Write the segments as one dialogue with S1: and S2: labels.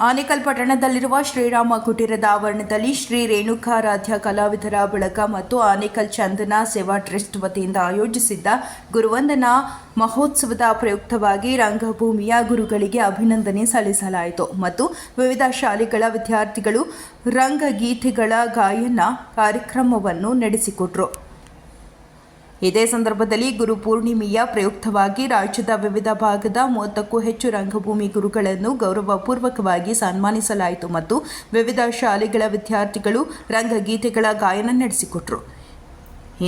S1: ಆನೇಕಲ್ ಪಟ್ಟಣದಲ್ಲಿರುವ ಶ್ರೀರಾಮ ಕುಟೀರದ ಆವರಣದಲ್ಲಿ ಶ್ರೀ ರೇಣುಕಾರಾಧ್ಯ ಕಲಾವಿದರ ಬಳಗ ಮತ್ತು ಆನೇಕಲ್ ಚಂದನ ಸೇವಾ ಟ್ರಸ್ಟ್ ವತಿಯಿಂದ ಆಯೋಜಿಸಿದ್ದ ಗುರುವಂದನಾ ಮಹೋತ್ಸವದ ಪ್ರಯುಕ್ತವಾಗಿ ರಂಗಭೂಮಿಯ ಗುರುಗಳಿಗೆ ಅಭಿನಂದನೆ ಸಲ್ಲಿಸಲಾಯಿತು ಮತ್ತು ವಿವಿಧ ಶಾಲೆಗಳ ವಿದ್ಯಾರ್ಥಿಗಳು ರಂಗಗೀತೆಗಳ ಗಾಯನ ಕಾರ್ಯಕ್ರಮವನ್ನು ನಡೆಸಿಕೊಟ್ರು. ಇದೇ ಸಂದರ್ಭದಲ್ಲಿ ಗುರು ಪೂರ್ಣಿಮೆಯ ಪ್ರಯುಕ್ತವಾಗಿ ರಾಜ್ಯದ ವಿವಿಧ ಭಾಗದ ಮೂವತ್ತಕ್ಕೂ ಹೆಚ್ಚು ರಂಗಭೂಮಿ ಗುರುಗಳನ್ನು ಗೌರವಪೂರ್ವಕವಾಗಿ ಸನ್ಮಾನಿಸಲಾಯಿತು ಮತ್ತು ವಿವಿಧ ಶಾಲೆಗಳ ವಿದ್ಯಾರ್ಥಿಗಳು ರಂಗಗೀತೆಗಳ ಗಾಯನ ನಡೆಸಿಕೊಟ್ರು.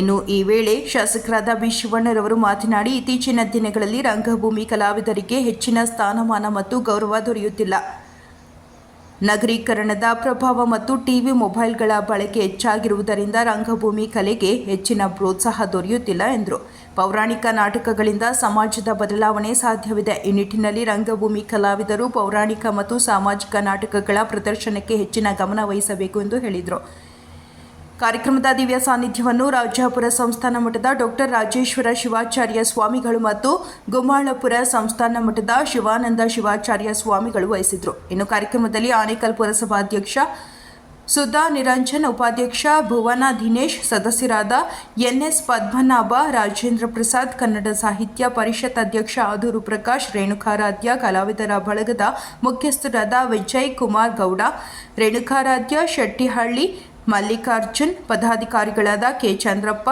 S1: ಇನ್ನು ಈ ವೇಳೆ ಶಾಸಕರಾದ ಬಿ ಶಿವಣ್ಣರವರು ಮಾತನಾಡಿ, ಇತ್ತೀಚಿನ ದಿನಗಳಲ್ಲಿ ರಂಗಭೂಮಿ ಕಲಾವಿದರಿಗೆ ಹೆಚ್ಚಿನ ಸ್ಥಾನಮಾನ ಮತ್ತು ಗೌರವ ದೊರೆಯುತ್ತಿಲ್ಲ. ನಗರೀಕರಣದ ಪ್ರಭಾವ ಮತ್ತು ಟಿವಿ ಮೊಬೈಲ್ಗಳ ಬಳಕೆ ಹೆಚ್ಚಾಗಿರುವುದರಿಂದ ರಂಗಭೂಮಿ ಕಲೆಗೆ ಹೆಚ್ಚಿನ ಪ್ರೋತ್ಸಾಹ ದೊರೆಯುತ್ತಿಲ್ಲ ಎಂದರು. ಪೌರಾಣಿಕ ನಾಟಕಗಳಿಂದ ಸಮಾಜದ ಬದಲಾವಣೆ ಸಾಧ್ಯವಿದೆ. ಈ ನಿಟ್ಟಿನಲ್ಲಿ ರಂಗಭೂಮಿ ಕಲಾವಿದರು ಪೌರಾಣಿಕ ಮತ್ತು ಸಾಮಾಜಿಕ ನಾಟಕಗಳ ಪ್ರದರ್ಶನಕ್ಕೆ ಹೆಚ್ಚಿನ ಗಮನ ವಹಿಸಬೇಕು ಎಂದು ಹೇಳಿದರು. ಕಾರ್ಯಕ್ರಮದ ದಿವ್ಯ ಸಾನ್ನಿಧ್ಯವನ್ನು ರಾಜಾಪುರ ಸಂಸ್ಥಾನ ಮಠದ ಡಾಕ್ಟರ್ ರಾಜೇಶ್ವರ ಶಿವಾಚಾರ್ಯ ಸ್ವಾಮಿಗಳು ಮತ್ತು ಗುಮ್ಮಾಳಪುರ ಸಂಸ್ಥಾನ ಮಠದ ಶಿವಾನಂದ ಶಿವಾಚಾರ್ಯ ಸ್ವಾಮಿಗಳು ವಹಿಸಿದ್ರು. ಇನ್ನು ಕಾರ್ಯಕ್ರಮದಲ್ಲಿ ಆನೇಕಲ್ ಪುರಸಭಾಧ್ಯಕ್ಷ ಸುಧಾ ನಿರಂಜನ್, ಉಪಾಧ್ಯಕ್ಷ ಭುವನ ದಿನೇಶ್, ಸದಸ್ಯರಾದ ಎನ್ಎಸ್ ಪದ್ಮನಾಭ, ರಾಜೇಂದ್ರ ಪ್ರಸಾದ್, ಕನ್ನಡ ಸಾಹಿತ್ಯ ಪರಿಷತ್ ಅಧ್ಯಕ್ಷ ಆದೂರು ಪ್ರಕಾಶ್, ರೇಣುಕಾರಾಧ್ಯ, ಕಲಾವಿದರ ಬಳಗದ ಮುಖ್ಯಸ್ಥರಾದ ವಿಜಯ್ ಕುಮಾರ್ ಗೌಡ, ರೇಣುಕಾರಾಧ್ಯ ಶೆಟ್ಟಿಹಳ್ಳಿ ಮಲ್ಲಿಕಾರ್ಜುನ್, ಪದಾಧಿಕಾರಿಗಳಾದ ಕೆ. ಚಂದ್ರಪ್ಪ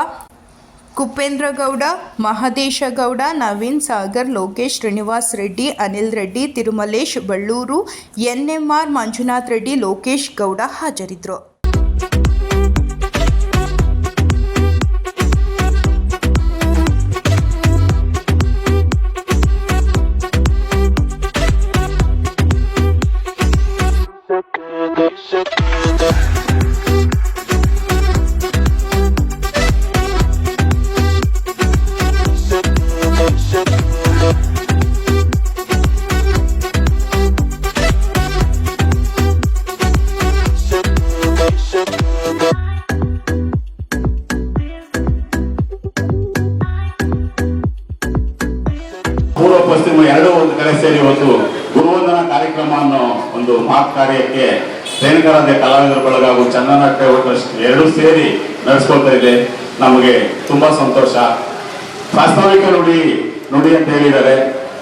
S1: ಕುಪೇಂದ್ರ ಗೌಡ ಮಹದೇಶ ಗೌಡ ನವೀನ್ ಸಾಗರ್, ಲೋಕೇಶ್ ಶ್ರೀನಿವಾಸ್ ರೆಡ್ಡಿ, ಅನಿಲ್ ರೆಡ್ಡಿ, ತಿರುಮಲೇಶ್ ಬಳ್ಳೂರು, ಎನ್ಎಂಆರ್ ಮಂಜುನಾಥ್ ರೆಡ್ಡಿ, ಲೋಕೇಶ್ ಗೌಡ ಹಾಜರಿದ್ದರು.
S2: ರೇಣುಕರಾಧ್ಯ ಕಲಾವಿದರ ಬಳಗ ಹಾಗೂ ಚಂದನಾಟ್ಯ ಟ್ರಸ್ಟ್ ಎರಡೂ ಸೇರಿ ನಡೆಸ್ಕೊಳ್ತಾ ಇದೆ ನಮಗೆ ತುಂಬಾ ಸಂತೋಷ. ಪ್ರಾಸ್ತಾವಿಕ ನುಡಿ ನುಡಿ ಅಂತ ಹೇಳಿದ್ದಾರೆ.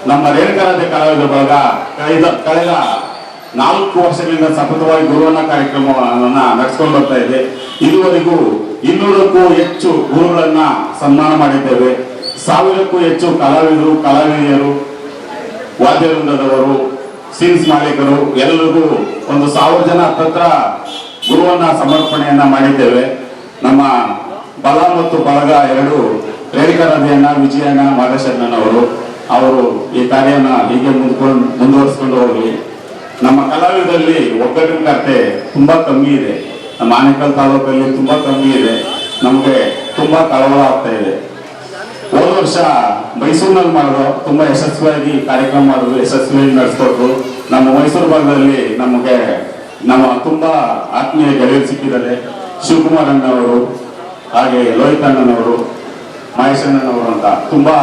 S2: ನಮ್ಮ ರೇಣುಕರಾಧ್ಯ ಕಲಾವಿದರ ಬಳಗ ಕಳೆದ ಕಳೆದ ನಾಲ್ಕು ವರ್ಷಗಳಿಂದ ಸತತವಾಗಿ ಗುರುವನ್ನ ಕಾರ್ಯಕ್ರಮವನ್ನ ನಡೆಸ್ಕೊಂಡು ಬರ್ತಾ ಇದೆ. ಇದುವರೆಗೂ ಇನ್ನೂರಕ್ಕೂ ಹೆಚ್ಚು ಗುರುಗಳನ್ನ ಸನ್ಮಾನ ಮಾಡಿದ್ದೇವೆ. ಸಾವಿರಕ್ಕೂ ಹೆಚ್ಚು ಕಲಾವಿದರು, ಕಲಾವಿದೆಯರು ವಾದ್ಯವೃಂದದವರು ಸೀನ್ಸ್ ಮಾಲೀಕರು, ಎಲ್ಲರಿಗೂ ಒಂದು ಸಾವಿರ ಜನ ಹತ್ತತ್ರ ಗುರುವನ್ನ ಸಮರ್ಪಣೆಯನ್ನ ಮಾಡಿದ್ದೇವೆ. ನಮ್ಮ ಬಲ ಮತ್ತು ಬಳಗ ಎರಡು ರೇಣುಕಾರಾಧ್ಯಣ್ಣ ವಿಜಯಣ್ಣ ಮಾದೇಶಣ್ಣನವರು ಅವರು ಈ ಕಾರ್ಯನ ಹೀಗೆ ಮುಂದ್ಕೊಂಡು ಮುಂದುವರಿಸ್ಕೊಂಡು ಹೋಗಲಿ. ನಮ್ಮ ಕಲಾವಿದರಲ್ಲಿ ಒಗ್ಗಟ್ಟಿನತೆ ತುಂಬಾ ಕಮ್ಮಿ ಇದೆ. ನಮ್ಮ ಆನೇಕಲ್ ತಾಲೂಕಲ್ಲಿ ತುಂಬಾ ಕಮ್ಮಿ ಇದೆ. ನಮಗೆ ತುಂಬಾ ಕಳವಳ ಆಗ್ತಾ ಇದೆ. ಹೋದ ವರ್ಷ ಮೈಸೂರಿನಲ್ಲಿ ಮಾಡಿದ್ರು ತುಂಬಾ ಯಶಸ್ವಿಯಾಗಿ ಕಾರ್ಯಕ್ರಮ ಮಾಡಿದ್ರು ಯಶಸ್ವಿಯಾಗಿ ನಡೆಸ್ಕೊಟ್ರು. ನಮ್ಮ ಮೈಸೂರು ಭಾಗದಲ್ಲಿ ನಮಗೆ ನಮ್ಮ ತುಂಬಾ ಆತ್ಮೀಯ ಗೆಳೆಯರು ಸಿಕ್ಕಿದ್ದಾರೆ. ಶಿವಕುಮಾರ್ ಅಣ್ಣವರು ಹಾಗೆ ಲೋಹಿತ್ ಅಣ್ಣನವರು, ಮಹೇಶ್ ಅಣ್ಣನವರು ಅಂತ ತುಂಬಾ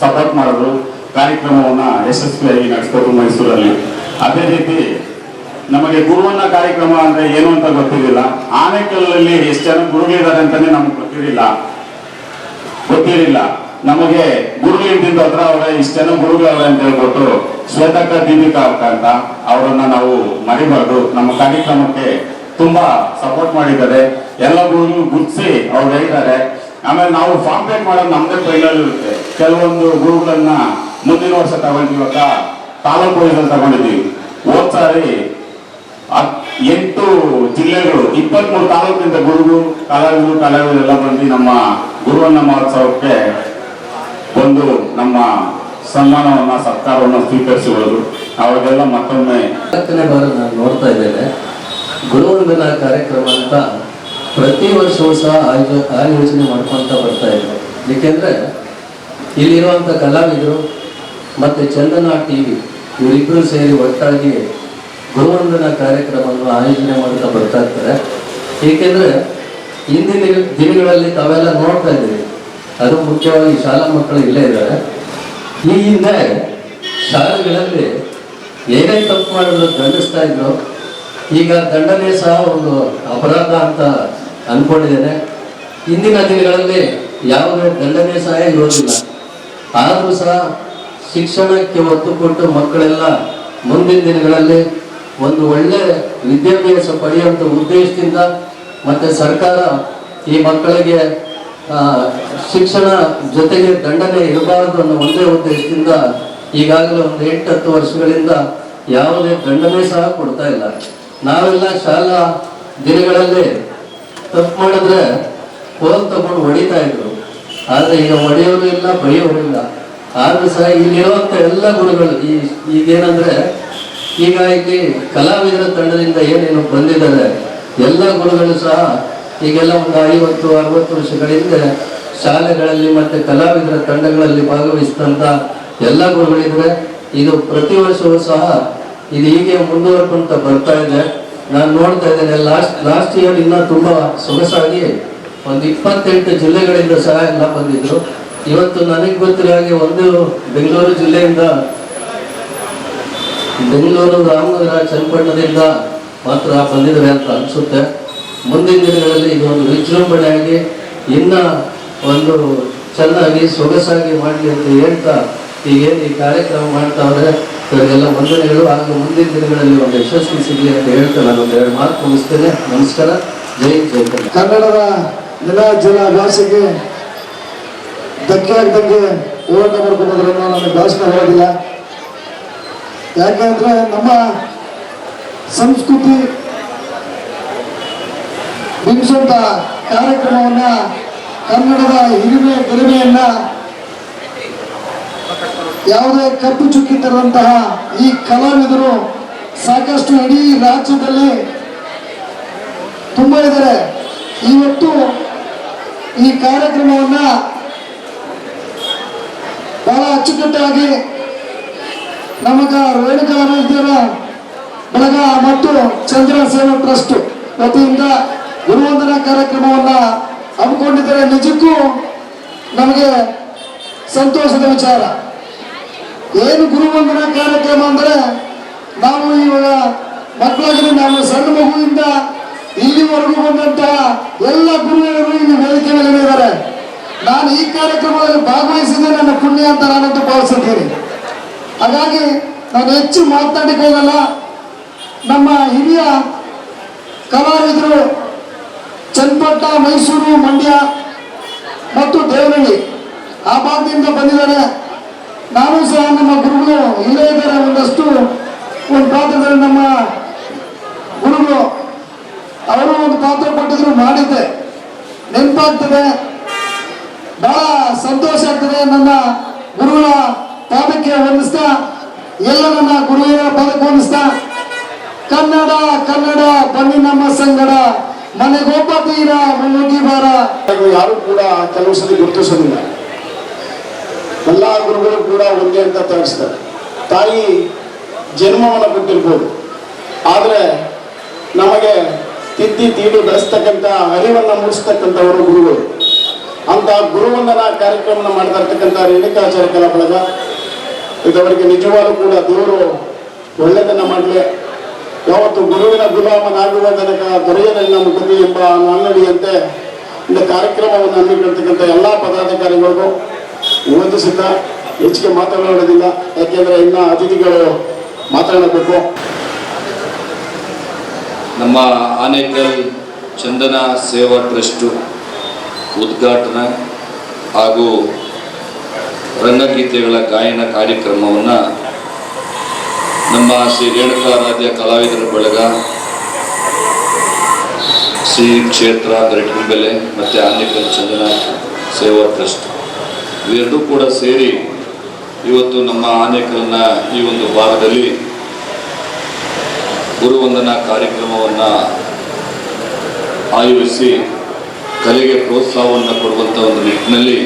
S2: ಸಪೋರ್ಟ್ ಮಾಡಿದ್ರು. ಕಾರ್ಯಕ್ರಮವನ್ನ ಯಶಸ್ವಿಯಾಗಿ ನಡೆಸ್ಕೊಟ್ರು ಮೈಸೂರಲ್ಲಿ. ಅದೇ ರೀತಿ ನಮಗೆ ಗುರುವನ್ನ ಕಾರ್ಯಕ್ರಮ ಅಂದ್ರೆ ಏನು ಅಂತ ಗೊತ್ತಿರಲಿಲ್ಲ. ಆನೆಕಲ್ಲಲ್ಲಿ ಎಷ್ಟು ಜನ ಗುರುಗಳಿದ್ದಾರೆ ಅಂತಾನೆ ನಮ್ಗೆ ಗೊತ್ತಿರಲಿಲ್ಲ. ಗೊತ್ತಿರಲಿಲ್ಲ. ನಮಗೆ ಗುರುಗಳಿಂದ ಹತ್ರ ಅವರೇ ಇಷ್ಟು ಜನ ಅಂತ ಹೇಳ್ಬಿಟ್ಟು ಶ್ವೇತಕ್ಕ ದೀಪಿಕಾ ಅಕ್ಕ ಅಂತ ಅವರನ್ನ ನಾವು ಮರಿಬಾರ್ದು. ನಮ್ಮ ಕಾರ್ಯಕ್ರಮಕ್ಕೆ ತುಂಬಾ ಸಪೋರ್ಟ್ ಮಾಡಿದ್ದಾರೆ. ಎಲ್ಲ ಗುರುಗಳು ಗುರ್ಸಿ ಅವ್ರು ಹೇಳಿದ್ದಾರೆ. ಆಮೇಲೆ ನಾವು ಫಾರ್ಮ್ ಪೇಟ್ ಮಾಡೋದು ನಮ್ದೇ ಫೈನಲ್ ಇರುತ್ತೆ. ಕೆಲವೊಂದು ಗುರುಗಳನ್ನ ಮುಂದಿನ ವರ್ಷ ತಗೊಂಡಿವಾಗ ತಾಲೂಕು ವೈಸಲ್ಲಿ ತಗೊಂಡಿದ್ದೀವಿ. ಹೋದ್ ಸಾರಿ ಎಂಟು ಜಿಲ್ಲೆಗಳು, ಇಪ್ಪತ್ಮೂರು ತಾಲೂಕಿನಿಂದ ಗುರುಗಳು, ಕಲಾವಿದರು ಕಲಾವಿದರು ಎಲ್ಲ ಬಂದು ನಮ್ಮ ಗುರುವನ್ನ ಮಹೋತ್ಸವಕ್ಕೆ ಒಂದು ನಮ್ಮ ಸನ್ಮಾನವನ್ನ ಸರ್ಕಾರವನ್ನ ಸ್ವೀಕರಿಸಿಕೊಳ್ಳೋದು. ಅವಾಗೆಲ್ಲ ಮತ್ತೊಮ್ಮೆ
S3: ನಾನು ನೋಡ್ತಾ ಇದ್ದೇನೆ. ಗುರುವಂದನ ಕಾರ್ಯಕ್ರಮ ಅಂತ ಪ್ರತಿ ವರ್ಷವೂ ಸಹ ಆಯೋ ಆಯೋಜನೆ ಮಾಡ್ಕೊಂತ ಬರ್ತಾ ಇದ್ದಾರೆ ಏಕೆಂದ್ರೆ ಇಲ್ಲಿರುವಂಥ ಕಲಾವಿದರು ಮತ್ತು ಚಂದನ ಟಿ ವಿ ಇವರಿಬ್ಬರು ಸೇರಿ ಒಟ್ಟಾಗಿ ಗುರುವಂದನ ಕಾರ್ಯಕ್ರಮವನ್ನು ಆಯೋಜನೆ ಮಾಡ್ತಾ ಬರ್ತಾ ಇರ್ತಾರೆ. ಏಕೆಂದ್ರೆ ಇಂದಿನ ದಿನಗಳಲ್ಲಿ ತಾವೆಲ್ಲ ನೋಡ್ತಾ ಇದ್ದೀವಿ ಅದು ಮುಖ್ಯವಾಗಿ ಶಾಲಾ ಮಕ್ಕಳು ಇಲ್ಲೇ ಇದ್ದಾರೆ. ಈ ಹಿಂದೆ ಶಾಲೆಗಳಲ್ಲಿ ಏನೇ ತಪ್ಪು ಮಾಡಿದ್ರು ದಂಡಿಸ್ತಾ ಇದ್ರು. ಈಗ ದಂಡನೆ ಸಹ ಒಂದು ಅಪರಾಧ ಅಂತ ಅನ್ಕೊಂಡಿದ್ದೇನೆ. ಇಂದಿನ ದಿನಗಳಲ್ಲಿ ಯಾವುದೇ ದಂಡನೆ ಸಹ ಇರೋದಿಲ್ಲ ಆದರೂ ಸಹ ಶಿಕ್ಷಣಕ್ಕೆ ಒತ್ತು ಕೊಟ್ಟು ಮಕ್ಕಳೆಲ್ಲ ಮುಂದಿನ ದಿನಗಳಲ್ಲಿ ಒಂದು ಒಳ್ಳೆ ವಿದ್ಯಾಭ್ಯಾಸ ಪಡೆಯುವಂಥ ಉದ್ದೇಶದಿಂದ ಮತ್ತು ಸರ್ಕಾರ ಈ ಮಕ್ಕಳಿಗೆ ಶಿಕ್ಷಣ ಜೊತೆಗೆ ದಂಡನೆ ಇರಬಾರದು ಅನ್ನೋ ಒಂದೇ ಉದ್ದೇಶದಿಂದ ಈಗಾಗಲೇ ಒಂದು ಎಂಟು ಹತ್ತು ವರ್ಷಗಳಿಂದ ಯಾವುದೇ ದಂಡನೆ ಸಹ ಕೊಡ್ತಾ ಇಲ್ಲ. ನಾವೆಲ್ಲ ಶಾಲಾ ದಿನಗಳಲ್ಲಿ ತಪ್ಪು ಮಾಡಿದ್ರೆ ಫೋನ್ ತಗೊಂಡು ಹೊಡಿತಾ ಇದ್ರು. ಆದ್ರೆ ಈಗ ಹೊಡೆಯೋರು ಇಲ್ಲ ಬೈಯೋರು ಇಲ್ಲ. ಆದ್ರೂ ಸಹ ಇಲ್ಲಿರುವಂತ ಎಲ್ಲ ಗುರುಗಳು ಈ ಈಗೇನಂದ್ರೆ ಈಗ ಇಲ್ಲಿ ಕಲಾವಿದರ ತಂಡದಿಂದ ಏನೇನು ಬಂದಿದ್ದಾರೆ, ಎಲ್ಲ ಗುರುಗಳು ಸಹ ಈಗೆಲ್ಲ ಒಂದು ಐವತ್ತು, ಅರವತ್ತು ವರ್ಷಗಳಿಂದ ಶಾಲೆಗಳಲ್ಲಿ ಮತ್ತೆ ಕಲಾವಿದರ ತಂಡಗಳಲ್ಲಿ ಭಾಗವಹಿಸಿದಂತ ಎಲ್ಲ ಗುರುಗಳಿದ್ರೆ ಇದು ಪ್ರತಿ ವರ್ಷವೂ ಸಹ ಇದು ಹೀಗೆ ಮುಂದುವರ್ಕೊಂತ ಬರ್ತಾ ಇದೆ. ನಾನು ನೋಡ್ತಾ ಇದ್ದೇನೆ ಲಾಸ್ಟ್ ಲಾಸ್ಟ್ ಇಯರ್ ಇನ್ನ ತುಂಬಾ ಸೊಗಸಾಗಿ ಒಂದು ಇಪ್ಪತ್ತೆಂಟು ಜಿಲ್ಲೆಗಳಿಂದ ಸಹ ಎಲ್ಲ ಬಂದಿದ್ರು. ಇವತ್ತು ನನಗೆ ಗೊತ್ತಿರೋ ಹಾಗೆ ಒಂದು ಬೆಂಗಳೂರು ಜಿಲ್ಲೆಯಿಂದ ಬೆಂಗಳೂರು ರಾಮನಗರ, ಚನ್ನಪಟ್ಟಣದಿಂದ ಮಾತ್ರ ಬಂದಿದ್ದಾರೆ ಅಂತ ಅನ್ಸುತ್ತೆ. ಮುಂದಿನ ದಿನಗಳಲ್ಲಿ ಇದೊಂದು ವಿಜೃಂಭಣೆಯಾಗಿ ಇನ್ನ ಒಂದು ಚೆನ್ನಾಗಿ ಸೊಗಸಾಗಿ ಮಾಡಲಿ ಅಂತ ಹೇಳ್ತಾ ಈಗೇನು ಈ ಕಾರ್ಯಕ್ರಮ ಮಾಡ್ತಾವ್ರೆ ಇವರಿಗೆಲ್ಲ ವಂದನೆಗಳು. ಹಾಗೆ ಮುಂದಿನ ದಿನಗಳಲ್ಲಿ ಒಂದು ಯಶಸ್ವಿ ಸಿಗಲಿ ಅಂತ ಹೇಳ್ತಾ ನಾನು ಒಂದು ಎರಡು ಮಾತು ಮುಗಿಸ್ತೇನೆ. ನಮಸ್ಕಾರ. ಜೈ ಜೈ ಕನ್ನಡ
S4: ಕನ್ನಡದ ನೆಲ ಜಲ ಭಾಷೆಗೆ ಧಕ್ಕೆ ಆಗ್ದಂಗೆ ಹೋರಾಟ ಮಾಡ್ಕೊಂಡ್ರನ್ನ ನನಗೆ ಭಾಷಣ ಹೇಳೋದಿಲ್ಲ ಯಾಕಂದ್ರೆ ನಮ್ಮ ಸಂಸ್ಕೃತಿ ಬಿಂಬಿಸುವಂತ ಕಾರ್ಯಕ್ರಮವನ್ನ ಕನ್ನಡದ ಹಿರಿಮೆ ಗರಿಮೆಯನ್ನ ಯಾವುದೇ ಕಪ್ಪು ಚುಕ್ಕಿ ತರುವಂತಹ ಈ ಕಲಾವಿದರು ಸಾಕಷ್ಟು ಇಡೀ ರಾಜ್ಯದಲ್ಲಿ ತುಂಬ ಇದ್ದಾರೆ. ಇವತ್ತು ಈ ಕಾರ್ಯಕ್ರಮವನ್ನ ಬಹಳ ಅಚ್ಚುಕಟ್ಟಾಗಿ ನಮಗ ರೇಣುಕಾ ಬಳಗ ಮತ್ತು ಚಂದ್ರ ಸೇವಾ ಟ್ರಸ್ಟ್ ವತಿಯಿಂದ ಗುರುವಂದನಾ ಕಾರ್ಯಕ್ರಮವನ್ನ ಹಮ್ಮಿಕೊಂಡಿದ್ದರೆ. ನಿಜಕ್ಕೂ ನಮಗೆ ಸಂತೋಷದ ವಿಚಾರ. ಏನು ಗುರುವಂದನಾ ಕಾರ್ಯಕ್ರಮ ಅಂದರೆ ನಾವು ಇವಾಗ ಮಕ್ಕಳಾಗಿ ನಾವು ಸಣ್ಣ ಮಗುವಿಂದ ಇಲ್ಲಿವರೆಗೂ ಬಂದಂತಹ ಎಲ್ಲ ಗುರುಗಳು ಇಲ್ಲಿ ವೇದಿಕೆ ಮೇಲೆ ನಾನು ಈ ಕಾರ್ಯಕ್ರಮದಲ್ಲಿ ಭಾಗವಹಿಸಿದ್ದೆ ನನ್ನ ಪುಣ್ಯ ಅಂತ ನಾನಂತೂ ಭಾವಿಸಿದ್ದೀನಿ ಹಾಗಾಗಿ ನಾನು ಹೆಚ್ಚು ಮಾತಾಡಿಕೊಳ್ಳಲ್ಲ ನಮ್ಮ ಹಿರಿಯ ಕಲಾವಿದರು ಚನ್ನಪಟ್ಟ, ಮೈಸೂರು, ಮಂಡ್ಯ ಮತ್ತು ದೇವನಹಳ್ಳಿ. ಆ ಭಾಗದಿಂದ ಬಂದಿದ್ದಾರೆ. ನಾನು ಸಹ ನಮ್ಮ ಗುರುಗಳು ಇಲ್ಲೇ ಇದ್ದಾರೆ ಒಂದಷ್ಟು ಒಂದು ಪಾತ್ರದಲ್ಲಿ ನಮ್ಮ ಗುರುಗಳು. ಅವರು ಒಂದು ಪಾತ್ರ ಕೊಟ್ಟಿದ್ರು, ಮಾಡಿದ್ದೆ. ನೆನಪಾಗ್ತದೆ. ಬಹಳ ಸಂತೋಷ ಆಗ್ತದೆ. ನನ್ನ ಗುರುಗಳ ಪಾದಕ್ಕೆ ವಂದಿಸ್ತಾ ಎಲ್ಲ ನನ್ನ ಗುರುಗಳ ಪಾದಕ್ಕೆ ವಂದಿಸ್ತಾ ಕನ್ನಡ ಕನ್ನಡ ಬನ್ನಿ ನಮ್ಮ ಸಂಗಡ. ಮನೆಗೊಬ್ಬ ತೀರ ಮುಗಿ ಬಾರ. ಯಾರು ಕೂಡ ಕೆಲವು ಸಲ ಗುರುತಿಸೋದಿಲ್ಲ. ಎಲ್ಲ ಗುರುಗಳು ಕೂಡ ಒಂದೇ ಅಂತ ತೋರಿಸ್ತಾರೆ. ತಾಯಿ ಜನ್ಮವನ್ನು ಕೊಟ್ಟಿರ್ಬೋದು. ಆದರೆ ನಮಗೆ ತಿದ್ದಿ ತೀಡು ಬೆಳೆಸ್ತಕ್ಕಂಥ ಅರಿವನ್ನು ಮೂಡಿಸ್ತಕ್ಕಂಥವರು ಗುರುಗಳು. ಅಂತ ಗುರುವಂದನ ಕಾರ್ಯಕ್ರಮನ ಮಾಡ್ತಾ ಇರ್ತಕ್ಕಂಥ ರೇಣುಕಾಚಾರ್ಯ ಕಲಾ ಬಳಗ ಇದವರಿಗೆ ನಿಜವಾಗೂ ಕೂಡ ದೇವರು ಒಳ್ಳೆಯದನ್ನು ಮಾಡಲಿ ಯಾವತ್ತು ಗುರುವಿನ ಗುಲಾಮನಾಗುವ ತನಕ ದೊರೆಯಲಿಲ್ಲ ಮುಖದಿ ಎಂಬ ನಾಣ್ಣಡಿಯಂತೆ இந்த ಕಾರ್ಯಕ್ರಮವನ್ನು ಹಮ್ಮಿಕೊಳ್ತಕ್ಕಂಥ ಎಲ್ಲ ಪದಾಧಿಕಾರಿಗಳಿಗೂ ವಂದಿಸುತ್ತಾ ಹೆಚ್ಚಿಗೆ ಮಾತನಾಡೋದಿಲ್ಲ ಯಾಕೆಂದ್ರೆ ಇನ್ನ ಅತಿಥಿಗಳು ಮಾತನಾಡಬೇಕು
S5: ನಮ್ಮ ಆನೇಕಲ್ ಚಂದನ ಸೇವಾ ಟ್ರಸ್ಟು ಉದ್ಘಾಟನಾ ಹಾಗೂ ರಂಗಗೀತೆಗಳ ಗಾಯನ ಕಾರ್ಯಕ್ರಮವನ್ನು ನಮ್ಮ ಶ್ರೀ ರೇಣುಕಾರಾಧ್ಯ ಕಲಾವಿದರ ಬಳಗ ಶ್ರೀ ಕ್ಷೇತ್ರ ಗರಟಿಂಬೆಲೆ ಮತ್ತು ಆನೇಕಲ್ ಚಂದನ ಸೇವಾ ಟ್ರಸ್ಟ್. ಇವೆರಡೂ ಕೂಡ ಸೇರಿ ಇವತ್ತು ನಮ್ಮ ಆನೇಕಲ್ನ ಈ ಒಂದು ಭಾಗದಲ್ಲಿ ಗುರುವಂದನಾ ಕಾರ್ಯಕ್ರಮವನ್ನು ಆಯೋಜಿಸಿ ಕಲೆಗೆ ಪ್ರೋತ್ಸಾಹವನ್ನು ಕೊಡುವಂಥ ಒಂದು ನಿಟ್ಟಿನಲ್ಲಿ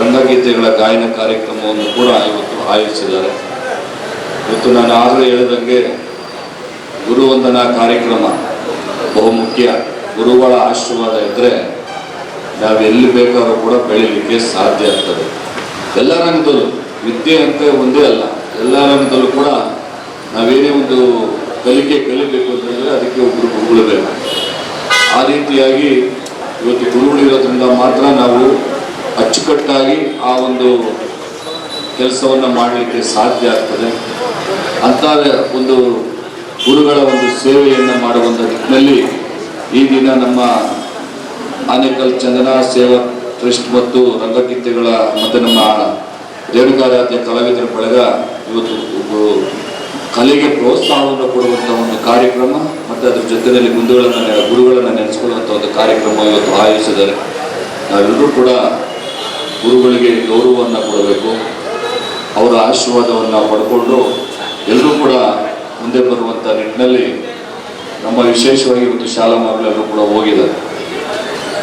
S5: ರಂಗಗೀತೆಗಳ ಗಾಯನ ಕಾರ್ಯಕ್ರಮವನ್ನು ಕೂಡ ಇವತ್ತು ಆಯೋಜಿಸಿದ್ದಾರೆ. ಇವತ್ತು ನಾನು ಆಗಲೇ ಹೇಳಿದಂಗೆ ಗುರುವಂದನಾ ಕಾರ್ಯಕ್ರಮ ಬಹುಮುಖ್ಯ ಗುರುಗಳ ಆಶೀರ್ವಾದ ಇದ್ದರೆ ನಾವು ಎಲ್ಲಿ ಬೇಕಾದ್ರೂ ಕೂಡ ಬೆಳೀಲಿಕ್ಕೆ ಸಾಧ್ಯ ಆಗ್ತದೆ. ಎಲ್ಲ ರಂಗದಲ್ಲೂ ವಿದ್ಯೆ ಅಂತ ಒಂದೇ ಅಲ್ಲ. ಎಲ್ಲ ರಂಗದಲ್ಲೂ ಕೂಡ ನಾವೇನೇ ಒಂದು ಕಲಿಕೆ ಕಲಿಬೇಕು ಅಂತಂದರೆ ಅದಕ್ಕೆ ಒಬ್ಬರು ಗುರುಗಳು ಬೇಕು ಆ ರೀತಿಯಾಗಿ ಇವತ್ತು ಗುರುಗಳಿರೋದ್ರಿಂದ ಮಾತ್ರ ನಾವು ಅಚ್ಚುಕಟ್ಟಾಗಿ ಆ ಒಂದು ಕೆಲಸವನ್ನು ಮಾಡಲಿಕ್ಕೆ ಸಾಧ್ಯ ಆಗ್ತದೆ. ಅಂಥ ಒಂದು ಗುರುಗಳ ಒಂದು ಸೇವೆಯನ್ನು ಮಾಡುವಂಥ ನಿಟ್ಟಿನಲ್ಲಿ ಈ ದಿನ ನಮ್ಮ ಆನೇಕಲ್ ಚಂದನ ಸೇವಾ ಟ್ರಸ್ಟ್ ಮತ್ತು ರಂಗಗೀತೆಗಳ ಮತ್ತು ನಮ್ಮ ರೇಣುಕಾರಾಧ್ಯ ಕಲಾವಿದರ ಬಳಗ ಇವತ್ತು ಕಲೆಗೆ ಪ್ರೋತ್ಸಾಹವನ್ನು ಕೊಡುವಂಥ ಒಂದು ಕಾರ್ಯಕ್ರಮ ಮತ್ತು ಅದರ ಜೊತೆಯಲ್ಲಿ ಮುಂದುಗಳನ್ನು ನೆ- ಗುರುಗಳನ್ನು ನೆನೆಸ್ಕೊಳ್ಳುವಂಥ ಒಂದು ಕಾರ್ಯಕ್ರಮ ಇವತ್ತು ಆಯೋಜಿಸಿದ್ದಾರೆ. ನಾವೆಲ್ಲರೂ ಕೂಡ ಗುರುಗಳಿಗೆ ಗೌರವವನ್ನು ಕೊಡಬೇಕು. ಅವರ ಆಶೀರ್ವಾದವನ್ನು ಪಡ್ಕೊಂಡು ಎಲ್ಲರೂ ಕೂಡ ಮುಂದೆ ಬರುವಂಥ ನಿಟ್ಟಿನಲ್ಲಿ ನಮ್ಮ ವಿಶೇಷವಾಗಿ ಇವತ್ತು ಶಾಲಾ ಮಕ್ಕಳೆಲ್ಲರೂ ಕೂಡ ಹೋಗಿದ್ದಾರೆ.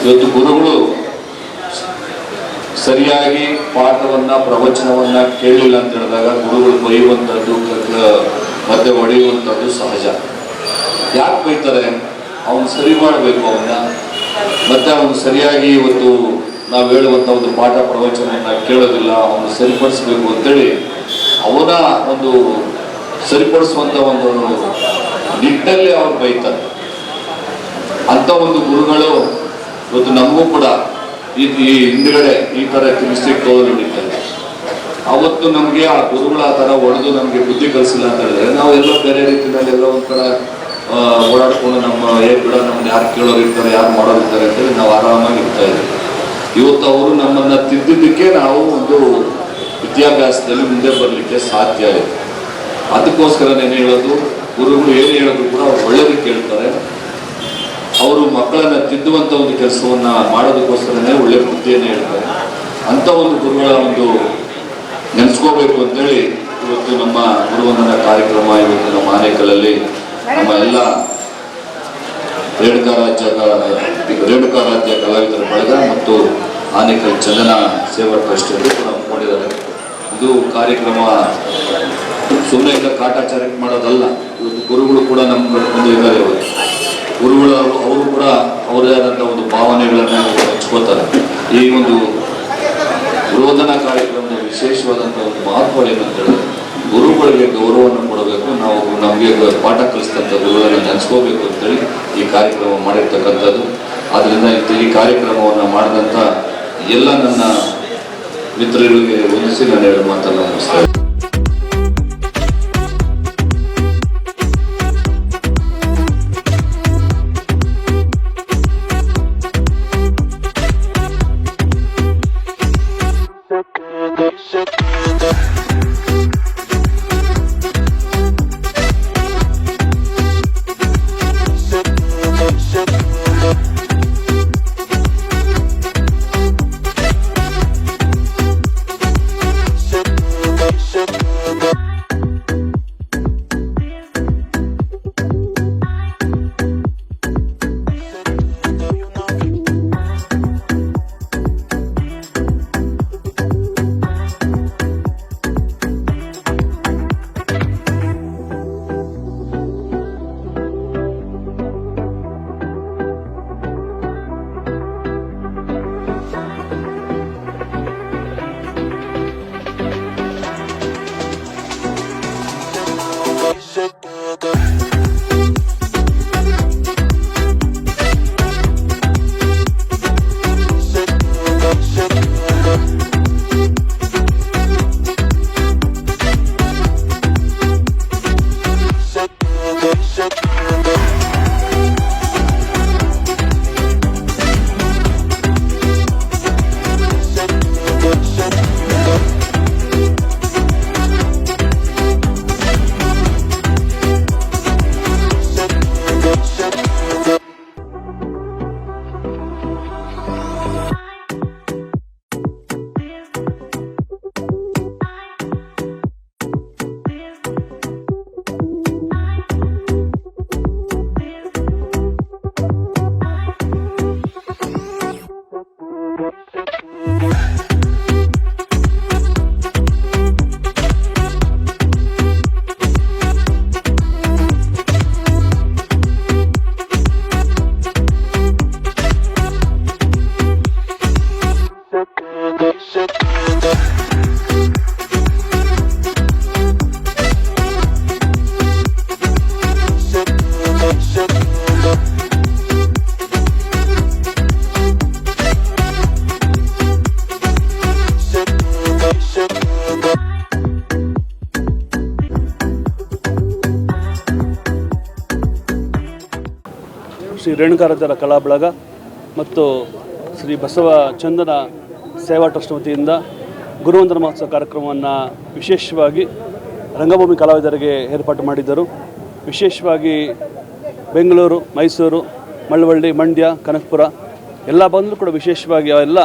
S5: ಇವತ್ತು ಗುರುಗಳು ಸರಿಯಾಗಿ ಪಾಠವನ್ನ, ಪ್ರವಚನವನ್ನ ಕೇಳಲಿಲ್ಲ ಅಂತ ಹೇಳಿದಾಗ ಗುರುಗಳು ಬೈಯುವಂಥದ್ದು ಮತ್ತೆ ಹೊಡೆಯುವಂಥದ್ದು ಸಹಜ. ಯಾಕೆ ಬೈತಾರೆ? ಅವನು ಸರಿ ಮಾಡಬೇಕು ಅವನ್ನ. ಮತ್ತೆ ಅವನು ಸರಿಯಾಗಿ ಇವತ್ತು ನಾವು ಹೇಳುವಂಥ ಒಂದು ಪಾಠ ಪ್ರವಚನವನ್ನ ಕೇಳೋದಿಲ್ಲ ಅವನು ಸರಿಪಡಿಸ್ಬೇಕು ಅಂತೇಳಿ ಅವನ ಒಂದು ಸರಿಪಡಿಸುವಂಥ ಒಂದು ನಿಟ್ಟಲ್ಲಿ ಅವ್ರು ಬೈತಾರೆ. ಅಂತ ಒಂದು ಗುರುಗಳು ಇವತ್ತು ನಮಗೂ ಕೂಡ ಈ ಹಿಂದ್ಗಡೆ ಈ ತರ ಮಿಸ್ಟೇಕ್ ನಡೀತಾರೆ ಅವತ್ತು ನಮಗೆ ಆ ಗುರುಗಳ ಆ ಥರ ಹೊಡೆದು ನಮಗೆ ಬುದ್ಧಿ ಕಲಿಸಿಲ್ಲ ಅಂತ ಹೇಳಿದ್ರೆ ನಾವು ಎಲ್ಲೋ ಬೇರೆ ರೀತಿಯಲ್ಲಿ ಎಲ್ಲೋ ಒಂದು ಕಡೆ ಓಡಾಡ್ಕೊಂಡು ನಮ್ಮ, ಏ ಬಿಡ ಯಾರು ಕೇಳೋರು ಇರ್ತಾರೆ ಯಾರು ಮಾಡೋರು ಇರ್ತಾರೆ ಅಂತೇಳಿ ನಾವು ಆರಾಮಾಗಿ ಇರ್ತಾ ಇದ್ವಿ. ಇವತ್ತು ಅವರು ನಮ್ಮನ್ನ ತಿದ್ದಿದ್ದಕ್ಕೆ ನಾವು ಒಂದು ವಿದ್ಯಾಭ್ಯಾಸದಲ್ಲಿ ಮುಂದೆ ಬರಲಿಕ್ಕೆ ಸಾಧ್ಯ ಇದೆ. ಅದಕ್ಕೋಸ್ಕರ ನಾನು ಹೇಳೋದು, ಗುರುಗಳು ಏನು ಹೇಳೋದು ಕೂಡ ಅವ್ರು ಒಳ್ಳೇದಕ್ಕೆ ಕೇಳ್ತಾರೆ. ಅವರು ಮಕ್ಕಳನ್ನ ತಿದ್ದುವಂತ ಒಂದು ಕೆಲಸವನ್ನ ಮಾಡೋದಕ್ಕೋಸ್ಕರನೇ ಒಳ್ಳೆ ಬುದ್ಧಿಯನ್ನು ಹೇಳ್ತಾರೆ. ಅಂತ ಒಂದು ಗುರುಗಳ ಒಂದು ನೆನೆಸ್ಕೋಬೇಕು ಅಂತೇಳಿ ಇವತ್ತು ನಮ್ಮ ಗುರುವಂದನ ಕಾರ್ಯಕ್ರಮ, ಇವತ್ತು ನಮ್ಮ ಆನೇಕಲಲ್ಲಿ ನಮ್ಮ ಎಲ್ಲ ರೇಣುಕಾ ರಾಜ್ಯ ರೇಣುಕಾ ರಾಜ್ಯ ಕಲಾವಿದರ ಬಳಗ ಮತ್ತು ಆನೇಕಲ್ ಚಂದನ ಸೇವಾ ಟ್ರಸ್ಟ್ ಎಂದು ಕೂಡ ಇದು ಕಾರ್ಯಕ್ರಮ ಸುಮ್ಮನೆ ಇಲ್ಲ ಕಾಟಾಚಾರಕ್ಕೆ ಮಾಡೋದಲ್ಲ, ಇವತ್ತು ಗುರುಗಳು ಕೂಡ ನಮ್ಮ ಮುಂದೆ ಇದ್ದಾರೆ ಇವತ್ತು. ಗುರುಗಳು ಅವರು ಕೂಡ ಅವರದೇ ಆದಂಥ ಒಂದು ಭಾವನೆಗಳನ್ನು ಹಂಚ್ಕೋತಾರೆ ಈ ಒಂದು ರೋಧನಾ ಕಾರ್ಯಕ್ರಮದ ವಿಶೇಷವಾದಂಥ ಒಂದು ಮಹತ್ವ ಏನಂತೇಳಿದ್ರೆ, ಗುರುಗಳಿಗೆ ಗೌರವವನ್ನು ಕೊಡಬೇಕು. ನಾವು ನಮಗೆ ಪಾಠ ಕಲಿಸಿದಂಥ ಗುರುಗಳನ್ನು ನೆನೆಸ್ಕೋಬೇಕು ಅಂತೇಳಿ ಈ ಕಾರ್ಯಕ್ರಮ ಮಾಡಿರ್ತಕ್ಕಂಥದ್ದು. ಆದ್ದರಿಂದ ಈ ಕಾರ್ಯಕ್ರಮವನ್ನು ಮಾಡಿದಂಥ ಎಲ್ಲ ನನ್ನ ಮಿತ್ರರಿಗೆ ವಂದಿಸಿ ನಾನು ಎರಡು ಮಾತನ್ನು ಮುಗಿಸ್ತೇನೆ.
S6: ಶ್ರೀ ರೇಣುಕಾರಾಜರ ಕಲಾ ಬಳಗ ಮತ್ತು ಶ್ರೀ ಬಸವ ಚಂದನ ಸೇವಾ ಟ್ರಸ್ಟ್ ವತಿಯಿಂದ ಗುರುವಂದನ ಮಹೋತ್ಸವ ಕಾರ್ಯಕ್ರಮವನ್ನು ವಿಶೇಷವಾಗಿ ರಂಗಭೂಮಿ ಕಲಾವಿದರಿಗೆ ಏರ್ಪಾಟು ಮಾಡಿದ್ದರು. ವಿಶೇಷವಾಗಿ ಬೆಂಗಳೂರು, ಮೈಸೂರು ಮಳ್ಳವಳ್ಳಿ ಮಂಡ್ಯ, ಕನಕಪುರ ಎಲ್ಲ ಬಂದರೂ ಕೂಡ ವಿಶೇಷವಾಗಿ ಅವೆಲ್ಲ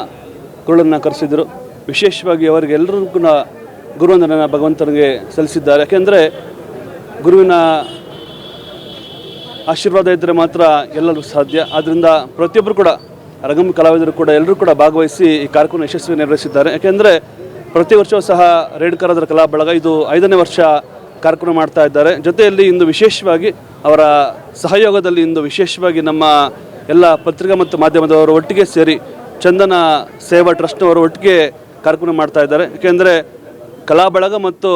S6: ಗುರುಳನ್ನು ಕರೆಸಿದರು. ವಿಶೇಷವಾಗಿ ಅವರಿಗೆ ಎಲ್ಲರಿಗೂ ಕೂಡ ಗುರುವಂದನ ಭಗವಂತನಿಗೆ ಸಲ್ಲಿಸಿದ್ದಾರೆ. ಯಾಕೆಂದರೆ ಗುರುವಿನ ಆಶೀರ್ವಾದ ಇದ್ದರೆ ಮಾತ್ರ ಎಲ್ಲರೂ ಸಾಧ್ಯ. ಆದ್ದರಿಂದ ಪ್ರತಿಯೊಬ್ಬರು ಕೂಡ ರಂಗಮ್ಮ ಕಲಾವಿದರು ಕೂಡ, ಎಲ್ಲರೂ ಕೂಡ ಭಾಗವಹಿಸಿ ಈ ಕಾರ್ಯಕ್ರಮ ಯಶಸ್ವಿ ನಿರ್ವಹಿಸಿದ್ದಾರೆ ಯಾಕೆಂದರೆ ಪ್ರತಿ ವರ್ಷವೂ ಸಹ ರೇಡ್ಕರಾದರ ಕಲಾ ಬಳಗ ಇದು ಐದನೇ ವರ್ಷ ಕಾರ್ಯಕ್ರಮ ಮಾಡ್ತಾ ಇದ್ದಾರೆ. ಜೊತೆಯಲ್ಲಿ ಇಂದು ವಿಶೇಷವಾಗಿ ಅವರ ಸಹಯೋಗದಲ್ಲಿ ಇಂದು ವಿಶೇಷವಾಗಿ ನಮ್ಮ ಎಲ್ಲ ಪತ್ರಿಕಾ ಮತ್ತು ಮಾಧ್ಯಮದವರು ಒಟ್ಟಿಗೆ ಸೇರಿ ಚಂದನ ಸೇವಾ ಟ್ರಸ್ಟ್ನವರು ಒಟ್ಟಿಗೆ ಕಾರ್ಯಕ್ರಮ ಮಾಡ್ತಾ ಇದ್ದಾರೆ. ಯಾಕೆಂದರೆ ಕಲಾ ಬಳಗ ಮತ್ತು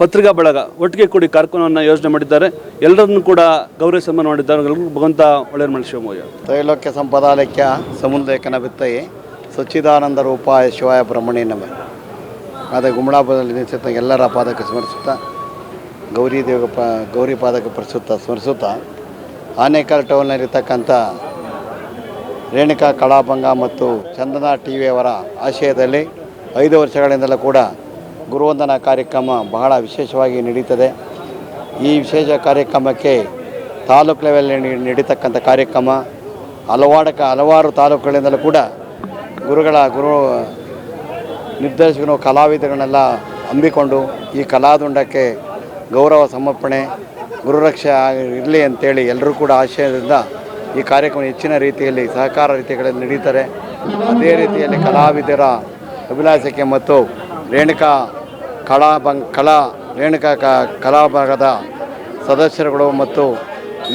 S6: ಪತ್ರಿಕಾ ಬಳಗ ಒಟ್ಟಿಗೆ ಕೂಡಿ ಕಾರ್ಯಕ್ರಮವನ್ನು ಯೋಜನೆ ಮಾಡಿದ್ದಾರೆ. ಎಲ್ಲರನ್ನು ಕೂಡ ಗೌರವ ಸನ್ಮಾನ ಮಾಡಿದ್ದಾರೆ. ಭಗವಂತ ಒಳ್ಳೆಯ ಮನುಷ್ಯ ಶಿವಮೊಗ್ಗ.
S7: ತ್ರೈಲೋಕ್ಯ ಸಂಪದಾಲಕ್ಯ ಸಮುದಾಯಕನ ಬಿತ್ತೈ. ಸಚ್ಚಿದಾನಂದ ರೂಪಾಯ ಶಿವಾಯ ಬ್ರಹ್ಮಣಿ ನಮ. ಅದೇ ಗುಮಳಾಪದಲ್ಲಿ ನಿಲ್ಲಿಸುತ್ತ ಎಲ್ಲರ ಪಾದಕ ಸ್ಮರಿಸುತ್ತಾ ಗೌರಿ ದೇವ ಗೌರಿ ಪಾದಕ ಪ್ರಸ್ತುತ ಸ್ಮರಿಸುತ್ತಾ ಆನೇಕಲ್ ಟೌನ್ನಲ್ಲಿರ್ತಕ್ಕಂಥ ರೇಣುಕಾ ಕಳಾಭಂಗ ಮತ್ತು ಚಂದನ ಟಿ ವಿಯವರ ಆಶಯದಲ್ಲಿ ಐದು ವರ್ಷಗಳಿಂದಲೂ ಕೂಡ ಗುರುವಂದನ ಕಾರ್ಯಕ್ರಮ ಬಹಳ ವಿಶೇಷವಾಗಿ ನಡೀತದೆ. ಈ ವಿಶೇಷ ಕಾರ್ಯಕ್ರಮಕ್ಕೆ ತಾಲೂಕು ಲೆವೆಲ್ ನಡೀತಕ್ಕಂಥ ಕಾರ್ಯಕ್ರಮ, ಹಲವಾರು ಹಲವಾರು ತಾಲೂಕುಗಳಿಂದಲೂ ಕೂಡ ಗುರುಗಳ ಗುರು ನಿರ್ದೇಶಕರು, ಕಲಾವಿದರನ್ನೆಲ್ಲ ಹಮ್ಮಿಕೊಂಡು ಈ ಕಲಾದುಂಡಕ್ಕೆ ಗೌರವ ಸಮರ್ಪಣೆ, ಗುರುರಕ್ಷೆ ಇರಲಿ ಅಂತೇಳಿ ಎಲ್ಲರೂ ಕೂಡ ಆಶಯದಿಂದ ಈ ಕಾರ್ಯಕ್ರಮ ಹೆಚ್ಚಿನ ರೀತಿಯಲ್ಲಿ ಸಹಕಾರ ರೀತಿಗಳಲ್ಲಿ ನಡೀತಾರೆ. ಅದೇ ರೀತಿಯಲ್ಲಿ ಕಲಾವಿದರ ಅಭಿಲಾಷಕ್ಕೆ ಮತ್ತು ರೇಣುಕಾ ಕಲಾ ಬಂಗ್ ಕಲಾ, ರೇಣುಕಾ ಕ ಕಲಾಭಾಗದ ಸದಸ್ಯರುಗಳು ಮತ್ತು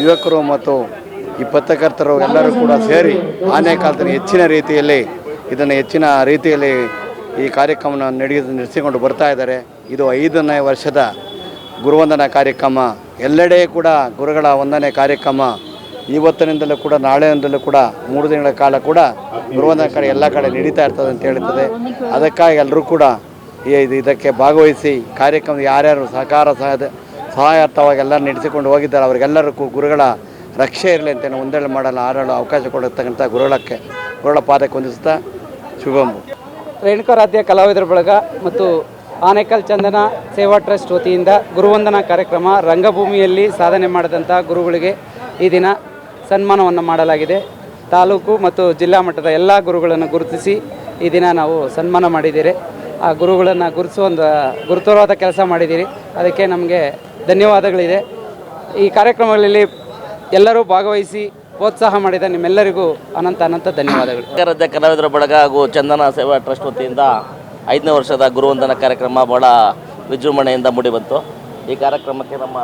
S7: ಯುವಕರು ಮತ್ತು ಈ ಪತ್ರಕರ್ತರು ಎಲ್ಲರೂ ಕೂಡ ಸೇರಿ ಆನೆಕಾಲದಲ್ಲಿ ಹೆಚ್ಚಿನ ರೀತಿಯಲ್ಲಿ ಇದನ್ನು ಹೆಚ್ಚಿನ ರೀತಿಯಲ್ಲಿ ಈ ಕಾರ್ಯಕ್ರಮವನ್ನು ನಡೆಯ ನಡೆಸಿಕೊಂಡು ಬರ್ತಾ ಇದ್ದಾರೆ. ಇದು ಐದನೇ ವರ್ಷದ ಗುರುವಂದನಾ ಕಾರ್ಯಕ್ರಮ. ಎಲ್ಲೆಡೆ ಕೂಡ ಗುರುಗಳ ವಂದನೆ ಕಾರ್ಯಕ್ರಮ. ಇವತ್ತಿನಿಂದಲೂ ಕೂಡ, ನಾಳೆಯಿಂದಲೂ ಕೂಡ, ಮೂರು ದಿನಗಳ ಕಾಲ ಕೂಡ ಗುರುವಂದನ ಕಡೆ ಎಲ್ಲ ಕಡೆ ನಡೀತಾ ಇರ್ತದೆ ಅಂತ ಹೇಳ್ತದೆ ಅದಕ್ಕಾಗಿ ಎಲ್ಲರೂ ಕೂಡ ಇದಕ್ಕೆ ಭಾಗವಹಿಸಿ ಕಾರ್ಯಕ್ರಮ ಯಾರ್ಯಾರು ಸಹಕಾರ ಸಹದ ಸಹಾಯಾರ್ಥವಾಗಿ ಎಲ್ಲ ನಡೆಸಿಕೊಂಡು ಹೋಗಿದ್ದಾರೆ, ಅವರಿಗೆಲ್ಲರಿಗೂ ಗುರುಗಳ ರಕ್ಷೆ ಇರಲಿ ಅಂತ ಒಂದೇಳು ಮಾಡಲು ಆರಳು ಅವಕಾಶ ಕೊಡತಕ್ಕಂಥ ಗುರುಗಳಕ್ಕೆ ಗುರುಗಳ ಪಾದಕ್ಕೆ ಹೊಂದಿಸ್ತಾ ಶುಭಂಬು
S8: ರೇಣುಕಾರಾಧ್ಯ ಕಲಾವಿದರ ಬಳಗ ಮತ್ತು ಆನೇಕಲ್ ಚಂದನ ಸೇವಾ ಟ್ರಸ್ಟ್ ವತಿಯಿಂದ ಗುರುವಂದನಾ ಕಾರ್ಯಕ್ರಮ ರಂಗಭೂಮಿಯಲ್ಲಿ ಸಾಧನೆ ಮಾಡಿದಂಥ ಗುರುಗಳಿಗೆ ಈ ದಿನ ಸನ್ಮಾನವನ್ನು ಮಾಡಲಾಗಿದೆ. ತಾಲೂಕು ಮತ್ತು ಜಿಲ್ಲಾ ಮಟ್ಟದ ಎಲ್ಲ ಗುರುಗಳನ್ನು ಗುರುತಿಸಿ ಈ ದಿನ ನಾವು ಸನ್ಮಾನ ಮಾಡಿದ್ದೀರಿ ಆ ಗುರುಗಳನ್ನು ಗುರುತಿಸುವ ಒಂದು ಗುರುತರವಾದ ಕೆಲಸ ಮಾಡಿದ್ದೀರಿ. ಅದಕ್ಕೆ ನಮಗೆ ಧನ್ಯವಾದಗಳಿದೆ. ಈ ಕಾರ್ಯಕ್ರಮಗಳಲ್ಲಿ ಎಲ್ಲರೂ ಭಾಗವಹಿಸಿ ಪ್ರೋತ್ಸಾಹ ಮಾಡಿದ ನಿಮ್ಮೆಲ್ಲರಿಗೂ ಅನಂತ ಅನಂತ ಧನ್ಯವಾದಗಳು.
S9: ರಾಜ್ಯ ಕಲಾವಿದರ ಬಳಗ ಹಾಗೂ ಚಂದನ ಸೇವಾ ಟ್ರಸ್ಟ್ ವತಿಯಿಂದ ಐದನೇ ವರ್ಷದ ಗುರುವಂದನ ಕಾರ್ಯಕ್ರಮ ಬಹಳ ವಿಜೃಂಭಣೆಯಿಂದ ಮೂಡಿಬಂತು. ಈ ಕಾರ್ಯಕ್ರಮಕ್ಕೆ ನಮ್ಮ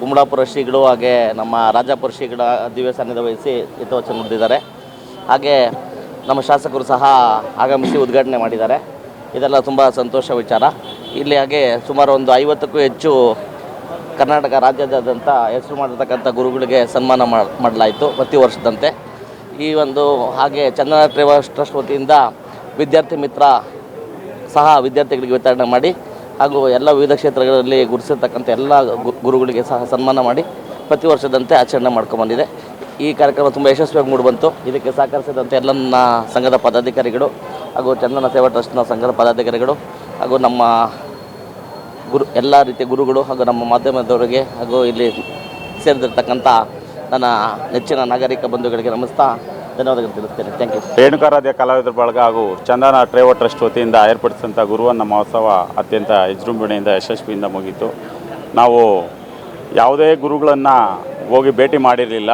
S9: ಗುಮ್ಲಾಪುರ ಶ್ರೀಗಳು ಹಾಗೆ ನಮ್ಮ ರಾಜಾಪುರ ಶ್ರೀಗಳ ದಿವ್ಯ ಸಾನ್ನಿಧ್ಯ ವಹಿಸಿ ಹಿತವಚನ ಹಾಗೆ ನಮ್ಮ ಶಾಸಕರು ಸಹ ಆಗಮಿಸಿ ಉದ್ಘಾಟನೆ ಮಾಡಿದ್ದಾರೆ. ಇದೆಲ್ಲ ತುಂಬ ಸಂತೋಷ ವಿಚಾರ. ಇಲ್ಲಿ ಹಾಗೆ ಸುಮಾರು ಒಂದು ಐವತ್ತಕ್ಕೂ ಹೆಚ್ಚು ಕರ್ನಾಟಕ ರಾಜ್ಯದಾದ್ಯಂತ ಹೆಸರು ಮಾಡಿರ್ತಕ್ಕಂಥ ಗುರುಗಳಿಗೆ ಸನ್ಮಾನ ಮಾಡಲಾಯಿತು ಪ್ರತಿ ವರ್ಷದಂತೆ. ಈ ಒಂದು ಹಾಗೆ ಚಂದನ ಟ್ರೇವರ್ಸ್ ಟ್ರಸ್ಟ್ ವತಿಯಿಂದ ವಿದ್ಯಾರ್ಥಿ ಮಿತ್ರ ಸಹ ವಿದ್ಯಾರ್ಥಿಗಳಿಗೆ ವಿತರಣೆ ಮಾಡಿ ಹಾಗೂ ಎಲ್ಲ ವಿವಿಧ ಕ್ಷೇತ್ರಗಳಲ್ಲಿ ಗುರುಸಿರ್ತಕ್ಕಂಥ ಎಲ್ಲ ಗುರುಗಳಿಗೆ ಸಹ ಸನ್ಮಾನ ಮಾಡಿ ಪ್ರತಿ ವರ್ಷದಂತೆ ಆಚರಣೆ ಮಾಡ್ಕೊಂಡ್ಬಂದಿದೆ ಈ ಕಾರ್ಯಕ್ರಮ ತುಂಬ ಯಶಸ್ವಿಯಾಗಿ ಮೂಡಿಬಂತು. ಇದಕ್ಕೆ ಸಹಕರಿಸಿದಂಥ ಎಲ್ಲ ಸಂಘದ ಪದಾಧಿಕಾರಿಗಳು ಹಾಗೂ ಚಂದನ ಸೇವಾ ಟ್ರಸ್ಟ್ನ ಸಂಘದ ಪದಾಧಿಕಾರಿಗಳು ಹಾಗೂ ನಮ್ಮ ಗುರು, ಎಲ್ಲ ರೀತಿಯ ಗುರುಗಳು ಹಾಗೂ ನಮ್ಮ ಮಾಧ್ಯಮದವರಿಗೆ ಹಾಗೂ ಇಲ್ಲಿ ಸೇರಿದಿರ್ತಕ್ಕಂಥ ನನ್ನ ನೆಚ್ಚಿನ ನಾಗರಿಕ ಬಂಧುಗಳಿಗೆ ನಮಸ್ತಾ, ಧನ್ಯವಾದಗಳು ತಿಳಿಸ್ತೇನೆ. ಥ್ಯಾಂಕ್ ಯು
S2: ರೇಣುಕಾರಾಧ್ಯ ಕಲಾವಿದರ ಬಳಗ ಹಾಗೂ ಚಂದನ ಟ್ರೇವೋ ಟ್ರಸ್ಟ್ ವತಿಯಿಂದ ಏರ್ಪಡಿಸಿದಂಥ ಗುರುವನ್ನ ಮಹೋತ್ಸವ ಅತ್ಯಂತ ವಿಜೃಂಭಣೆಯಿಂದ ಯಶಸ್ವಿಯಿಂದ ಮುಗೀತು ನಾವು ಯಾವುದೇ ಗುರುಗಳನ್ನು ಹೋಗಿ ಭೇಟಿ ಮಾಡಿರಲಿಲ್ಲ.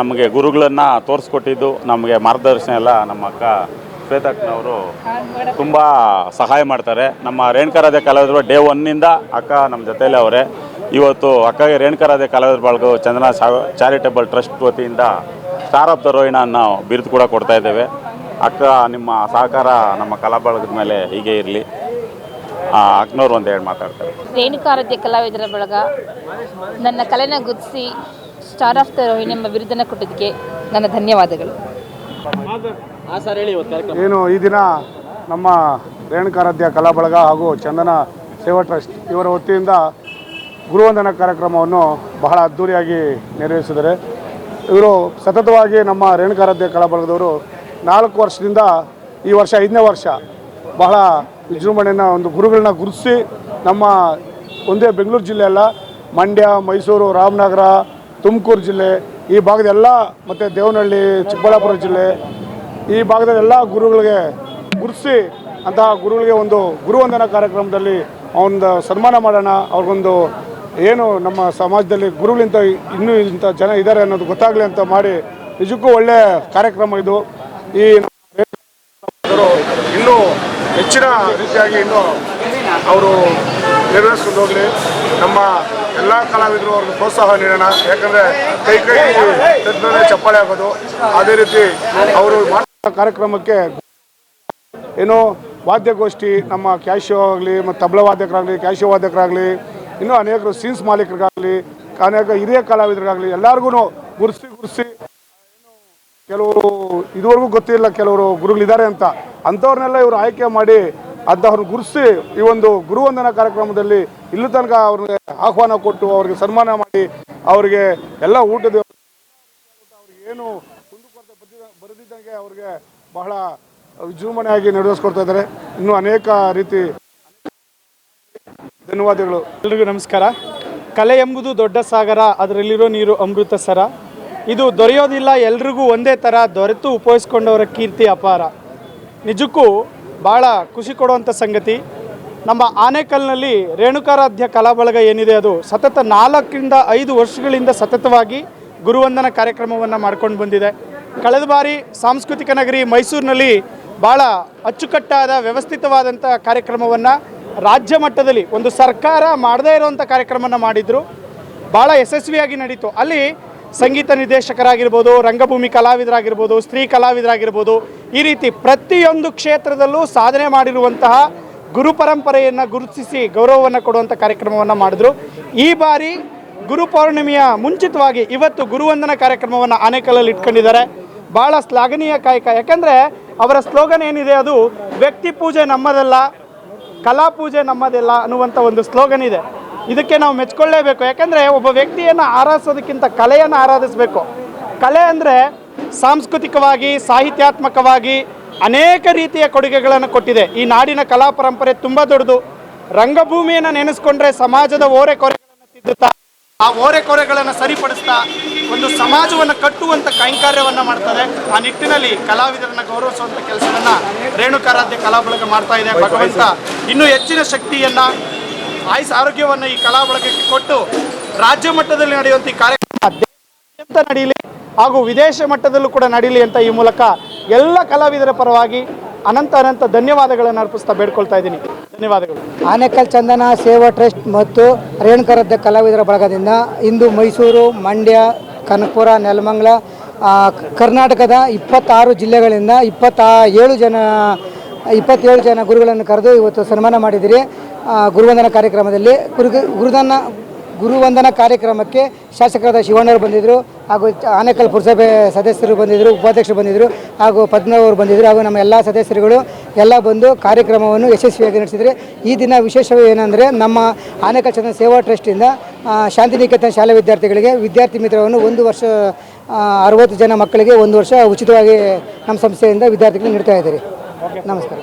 S2: ನಮಗೆ ಗುರುಗಳನ್ನು ತೋರಿಸ್ಕೊಟ್ಟಿದ್ದು, ನಮಗೆ ಮಾರ್ಗದರ್ಶನ ಎಲ್ಲ ನಮ್ಮ ಅಕ್ಕ ಶ್ವೇತಕ್ಕನವರು ತುಂಬ ಸಹಾಯ ಮಾಡ್ತಾರೆ. ನಮ್ಮ ರೇಣುಕಾರಾಧ್ಯ ಕಲಾವಿದರು ಡೇ ಒನ್ನಿಂದ ಅಕ್ಕ ನಮ್ಮ ಜೊತೆಯಲ್ಲೇ ಅವರೇ. ಇವತ್ತು ಅಕ್ಕಗೆ ರೇಣುಕಾರಾಧ್ಯ ಕಲಾವಿದರ ಬಳಗ ಚಂದನ ಚಾರಿಟೇಬಲ್ ಟ್ರಸ್ಟ್ ವತಿಯಿಂದ ಸ್ಟಾರ್ ಆಫ್ ದ ರೋಹಿಣ ನಾವು ಬಿರುದು ಕೂಡ ಕೊಡ್ತಾ ಇದ್ದೇವೆ. ಅಕ್ಕ ನಿಮ್ಮ ಸಹಕಾರ ನಮ್ಮ ಕಲಾ ಬಳಗದ ಮೇಲೆ ಹೀಗೆ ಇರಲಿ. ಅಕ್ಕನವ್ರು ಒಂದು ಹೇಳಿ ಮಾತಾಡ್ತಾರೆ.
S10: ರೇಣುಕಾರಾಧ್ಯ ಕಲಾವಿದರ ಬಳಗ ನನ್ನ ಕಲೆನ ಗುರುತಿಸಿ ಸ್ಟಾರ್ ಆಫ್ ದ ರೋಹಿಣಿ ಎಂಬ ಬಿರುದನ್ನು ಕೊಟ್ಟಿದ್ದಕ್ಕೆ ನನ್ನ ಧನ್ಯವಾದಗಳು.
S4: ಏನು, ಈ ದಿನ ನಮ್ಮ ರೇಣುಕಾರಾಧ್ಯ ಕಲಾ ಬಳಗ ಹಾಗೂ ಚಂದನ ಸೇವಾ ಟ್ರಸ್ಟ್ ಇವರ ವತಿಯಿಂದ ಗುರುವಂದನ ಕಾರ್ಯಕ್ರಮವನ್ನು ಬಹಳ ಅದ್ಧೂರಿಯಾಗಿ ನೆರವೇರಿಸಿದ್ದಾರೆ.
S11: ಇವರು ಸತತವಾಗಿ ನಮ್ಮ ರೇಣುಕಾರಾಧ್ಯ ಕಲಾಬಳಗದವರು ನಾಲ್ಕು ವರ್ಷದಿಂದ ಈ ವರ್ಷ ಐದನೇ ವರ್ಷ ಬಹಳ ವಿಜೃಂಭಣೆಯನ್ನು ಒಂದು ಗುರುಗಳನ್ನ ಗುರುತಿಸಿ ನಮ್ಮ ಒಂದೇ ಬೆಂಗಳೂರು ಜಿಲ್ಲೆ ಅಲ್ಲ, ಮಂಡ್ಯ, ಮೈಸೂರು, ರಾಮನಗರ, ತುಮಕೂರು ಜಿಲ್ಲೆ, ಈ ಭಾಗದ ಎಲ್ಲ, ಮತ್ತು ದೇವನಹಳ್ಳಿ, ಚಿಕ್ಕಬಳ್ಳಾಪುರ ಜಿಲ್ಲೆ ಈ ಭಾಗದ ಎಲ್ಲ ಗುರುಗಳಿಗೆ ಗುರುಸಿ ಅಂತಹ ಗುರುಗಳಿಗೆ ಒಂದು ಗುರುವಂದನ ಕಾರ್ಯಕ್ರಮದಲ್ಲಿ ಒಂದು ಸನ್ಮಾನ ಮಾಡೋಣ. ಅವ್ರಿಗೊಂದು ಏನು ನಮ್ಮ ಸಮಾಜದಲ್ಲಿ ಗುರುಗಳಿಂತ ಇನ್ನೂ ಇಂಥ ಜನ ಇದ್ದಾರೆ ಅನ್ನೋದು ಗೊತ್ತಾಗಲಿ ಅಂತ ಮಾಡಿ ನಿಜಕ್ಕೂ ಒಳ್ಳೆಯ ಕಾರ್ಯಕ್ರಮ ಇದು. ಈ ಇನ್ನೂ ಹೆಚ್ಚಿನ ರೀತಿಯಾಗಿ ಇನ್ನೂ ಅವರು ನೆರವೇರಿಸ್ಕೊಂಡು ಹೋಗಲಿ. ನಮ್ಮ ಎಲ್ಲ ಕಲಾವಿದರು ಅವ್ರಿಗೆ ಪ್ರೋತ್ಸಾಹ ನೀಡೋಣ. ಯಾಕಂದ್ರೆ ಕೈ ಕೈ ತಜ್ಞರೇ ಚಪ್ಪಾಳೆ ಆಗೋದು. ಅದೇ ರೀತಿ ಅವರು ಮಾಡುವ ಕಾರ್ಯಕ್ರಮಕ್ಕೆ ಏನು ವಾದ್ಯಗೋಷ್ಠಿ, ನಮ್ಮ ಕ್ಯಾಶಿಯೋ ಆಗಲಿ ಮತ್ತು ತಬಲ ವಾದ್ಯಕರಾಗಲಿ ಕ್ಯಾಶಿಯೋ ವಾದ್ಯಕರಾಗಲಿ ಇನ್ನೂ ಅನೇಕರು ಸೀನ್ಸ್ ಮಾಲೀಕರಿಗಾಗಲಿ, ಅನೇಕ ಹಿರಿಯ ಕಲಾವಿದರಿಗಾಗಲಿ ಎಲ್ಲರಿಗೂ ಗುರುಸಿ ಗುರುಸಿ. ಕೆಲವರು ಇದುವರೆಗೂ ಗೊತ್ತಿಲ್ಲ ಕೆಲವರು ಗುರುಗಳಿದ್ದಾರೆ ಅಂತ. ಅಂಥವ್ರನ್ನೆಲ್ಲ ಇವರು ಆಯ್ಕೆ ಮಾಡಿ ಅಂಥವ್ರನ್ನ ಗುರುಸಿ ಈ ಒಂದು ಗುರುವಂದನಾ ಕಾರ್ಯಕ್ರಮದಲ್ಲಿ ಇಲ್ಲೂ ತನಕ ಅವ್ರಿಗೆ ಆಹ್ವಾನ ಕೊಟ್ಟು ಅವ್ರಿಗೆ ಸನ್ಮಾನ ಮಾಡಿ ಅವರಿಗೆ ಎಲ್ಲ ಊಟದ ಏನು ಕುಂದುಕೊರತೆ ಬರೆದಿದ್ದಂಗೆ ಅವ್ರಿಗೆ ಬಹಳ ವಿಜೃಂಭಣೆಯಾಗಿ ನಡೆಸ್ಕೊಡ್ತಾ ಇದ್ದಾರೆ. ಇನ್ನೂ ಅನೇಕ ರೀತಿ ಧನ್ಯವಾದಗಳು.
S12: ಎಲ್ರಿಗೂ ನಮಸ್ಕಾರ. ಕಲೆ ಎಂಬುದು ದೊಡ್ಡ ಸಾಗರ, ಅದರಲ್ಲಿರೋ ನೀರು ಅಮೃತ ಸರ. ಇದು ದೊರೆಯೋದಿಲ್ಲ, ಎಲ್ರಿಗೂ ಒಂದೇ ಥರ ದೊರೆತು ಉಪಯೋಗಿಸ್ಕೊಂಡವರ ಕೀರ್ತಿ ಅಪಾರ. ನಿಜಕ್ಕೂ ಭಾಳ ಖುಷಿ ಕೊಡುವಂಥ ಸಂಗತಿ. ನಮ್ಮ ಆನೇಕಲ್ನಲ್ಲಿ ರೇಣುಕಾರಾಧ್ಯ ಕಲಾ ಬಳಗ ಏನಿದೆ ಅದು ಸತತ ನಾಲ್ಕರಿಂದ ಐದು ವರ್ಷಗಳಿಂದ ಸತತವಾಗಿ ಗುರುವಂದನ ಕಾರ್ಯಕ್ರಮವನ್ನು ಮಾಡ್ಕೊಂಡು ಬಂದಿದೆ. ಕಳೆದ ಬಾರಿ ಸಾಂಸ್ಕೃತಿಕ ನಗರಿ ಮೈಸೂರಿನಲ್ಲಿ ಭಾಳ ಅಚ್ಚುಕಟ್ಟಾದ ವ್ಯವಸ್ಥಿತವಾದಂಥ ಕಾರ್ಯಕ್ರಮವನ್ನು ರಾಜ್ಯ ಮಟ್ಟದಲ್ಲಿ ಒಂದು ಸರ್ಕಾರ ಮಾಡದೇ ಇರುವಂಥ ಕಾರ್ಯಕ್ರಮವನ್ನು ಮಾಡಿದರು. ಭಾಳ ಯಶಸ್ವಿಯಾಗಿ ನಡೀತು. ಅಲ್ಲಿ ಸಂಗೀತ ನಿರ್ದೇಶಕರಾಗಿರ್ಬೋದು, ರಂಗಭೂಮಿ ಕಲಾವಿದರಾಗಿರ್ಬೋದು, ಸ್ತ್ರೀ ಕಲಾವಿದರಾಗಿರ್ಬೋದು, ಈ ರೀತಿ ಪ್ರತಿಯೊಂದು ಕ್ಷೇತ್ರದಲ್ಲೂ ಸಾಧನೆ ಮಾಡಿರುವಂತಹ ಗುರು ಪರಂಪರೆಯನ್ನು ಗುರುತಿಸಿ ಗೌರವವನ್ನು ಕೊಡುವಂಥ ಕಾರ್ಯಕ್ರಮವನ್ನು ಮಾಡಿದ್ರು. ಈ ಬಾರಿ ಗುರು ಪೌರ್ಣಿಮೆಯ ಮುಂಚಿತವಾಗಿ ಇವತ್ತು ಗುರುವಂದನ ಕಾರ್ಯಕ್ರಮವನ್ನು ಆನೇಕಲ್ಲಲ್ಲಿ ಇಟ್ಕೊಂಡಿದ್ದಾರೆ. ಭಾಳ ಶ್ಲಾಘನೀಯ ಕಾಯಕ. ಯಾಕಂದರೆ ಅವರ ಸ್ಲೋಗನ್ ಏನಿದೆ ಅದು ವ್ಯಕ್ತಿ ಪೂಜೆ ನಮ್ಮದಲ್ಲ, ಕಲಾ ಪೂಜೆ ನಮ್ಮದಿಲ್ಲ ಅನ್ನುವಂಥ ಒಂದು ಸ್ಲೋಗನ್ ಇದೆ. ಇದಕ್ಕೆ ನಾವು ಮೆಚ್ಕೊಳ್ಳೇಬೇಕು. ಯಾಕಂದರೆ ಒಬ್ಬ ವ್ಯಕ್ತಿಯನ್ನು ಆರಾಧಿಸೋದಕ್ಕಿಂತ ಕಲೆಯನ್ನು ಆರಾಧಿಸಬೇಕು. ಕಲೆ ಅಂದರೆ ಸಾಂಸ್ಕೃತಿಕವಾಗಿ, ಸಾಹಿತ್ಯಾತ್ಮಕವಾಗಿ ಅನೇಕ ರೀತಿಯ ಕೊಡುಗೆಗಳನ್ನು ಕೊಟ್ಟಿದೆ. ಈ ನಾಡಿನ ಕಲಾ ಪರಂಪರೆ ತುಂಬ ದೊಡ್ಡದು. ರಂಗಭೂಮಿಯನ್ನು ನೆನೆಸ್ಕೊಂಡ್ರೆ ಸಮಾಜದ ಓರೆ ಕೊರೆಗಳನ್ನು ತಿದ್ದುತ್ತಾ ಆ ಓರೆ ಕೊರೆಗಳನ್ನು ಸರಿಪಡಿಸ್ತಾ ಒಂದು ಸಮಾಜವನ್ನು ಕಟ್ಟುವಂಥ ಕೈಂಕರ್ಯವನ್ನು ಮಾಡ್ತಾರೆ ಆ ನಿಟ್ಟಿನಲ್ಲಿ ಕಲಾವಿದರನ್ನ ಗೌರವಿಸುವಂಥ ಕೆಲಸವನ್ನ ರೇಣುಕಾರಾಧ್ಯ ಕಲಾ ಬಳಗ ಮಾಡ್ತಾ ಇದೆ. ಭಗವಂತ ಇನ್ನೂ ಹೆಚ್ಚಿನ ಶಕ್ತಿಯನ್ನ ಆಯುಸ್ ಆರೋಗ್ಯವನ್ನು ಈ ಕಲಾ ಬಳಗಕ್ಕೆ ಕೊಟ್ಟು ರಾಜ್ಯ ಮಟ್ಟದಲ್ಲಿ ನಡೆಯುವಂಥ ಈ ಕಾರ್ಯಕ್ರಮ ದೇಶಾದ್ಯಂತ ನಡೀಲಿ? ಹಾಗೂ ವಿದೇಶ ಮಟ್ಟದಲ್ಲೂ ಕೂಡ ನಡೀಲಿ ಅಂತ ಈ ಮೂಲಕ ಎಲ್ಲ ಕಲಾವಿದರ ಪರವಾಗಿ ಅನಂತ ಅನಂತ ಧನ್ಯವಾದಗಳನ್ನು ಅರ್ಪಿಸ್ತಾ ಬೇಡ್ಕೊಳ್ತಾ ಇದ್ದೀನಿ. ಧನ್ಯವಾದಗಳು.
S8: ಆನೇಕಲ್ ಚಂದನ ಸೇವಾ ಟ್ರಸ್ಟ್ ಮತ್ತು ರೇಣುಕರದ್ದ ಕಲಾವಿದರ ಬಳಗದಿಂದ ಇಂದು ಮೈಸೂರು ಮಂಡ್ಯ ಕನಕಪುರ ನೆಲಮಂಗಲ ಕರ್ನಾಟಕದ ಇಪ್ಪತ್ತಾರು ಜಿಲ್ಲೆಗಳಿಂದ ಇಪ್ಪತ್ತ ಏಳು ಜನ ಇಪ್ಪತ್ತೇಳು ಜನ ಗುರುಗಳನ್ನು ಕರೆದು ಇವತ್ತು ಸನ್ಮಾನ ಮಾಡಿದಿರಿ ಆ, ಗುರುವಂದನ ಕಾರ್ಯಕ್ರಮದಲ್ಲಿ ಗುರು ಗುರುದನ ಗುರುವಂದನ ಕಾರ್ಯಕ್ರಮಕ್ಕೆ ಶಾಸಕರಾದ ಶಿವಣ್ಣವರು ಬಂದಿದ್ದರು ಹಾಗೂ ಆನೇಕಲ್ ಪುರಸಭೆ ಸದಸ್ಯರು ಬಂದಿದ್ದರು ಉಪಾಧ್ಯಕ್ಷರು ಬಂದಿದ್ದರು ಹಾಗೂ ಪದ್ಮವರು ಬಂದಿದ್ದರು ಹಾಗೂ ನಮ್ಮ ಎಲ್ಲ ಸದಸ್ಯರುಗಳು ಎಲ್ಲ ಬಂದು ಕಾರ್ಯಕ್ರಮವನ್ನು ಯಶಸ್ವಿಯಾಗಿ ನಡೆಸಿದರೆ ಈ ದಿನ ವಿಶೇಷವೇ ಏನಂದರೆ ನಮ್ಮ ಆನೇಕಲ್ ಚಂದ್ರ ಸೇವಾ ಟ್ರಸ್ಟಿಂದ ಶಾಂತಿನಿಕೇತನ ಶಾಲೆ ವಿದ್ಯಾರ್ಥಿಗಳಿಗೆ ವಿದ್ಯಾರ್ಥಿ ಮಿತ್ರವನ್ನು ಒಂದು ವರ್ಷ ಅರವತ್ತು ಜನ ಮಕ್ಕಳಿಗೆ ಒಂದು ವರ್ಷ ಉಚಿತವಾಗಿ ನಮ್ಮ ಸಂಸ್ಥೆಯಿಂದ ವಿದ್ಯಾರ್ಥಿಗಳು ನೀಡ್ತಾ ಇದ್ದೀರಿ. ನಮಸ್ಕಾರ.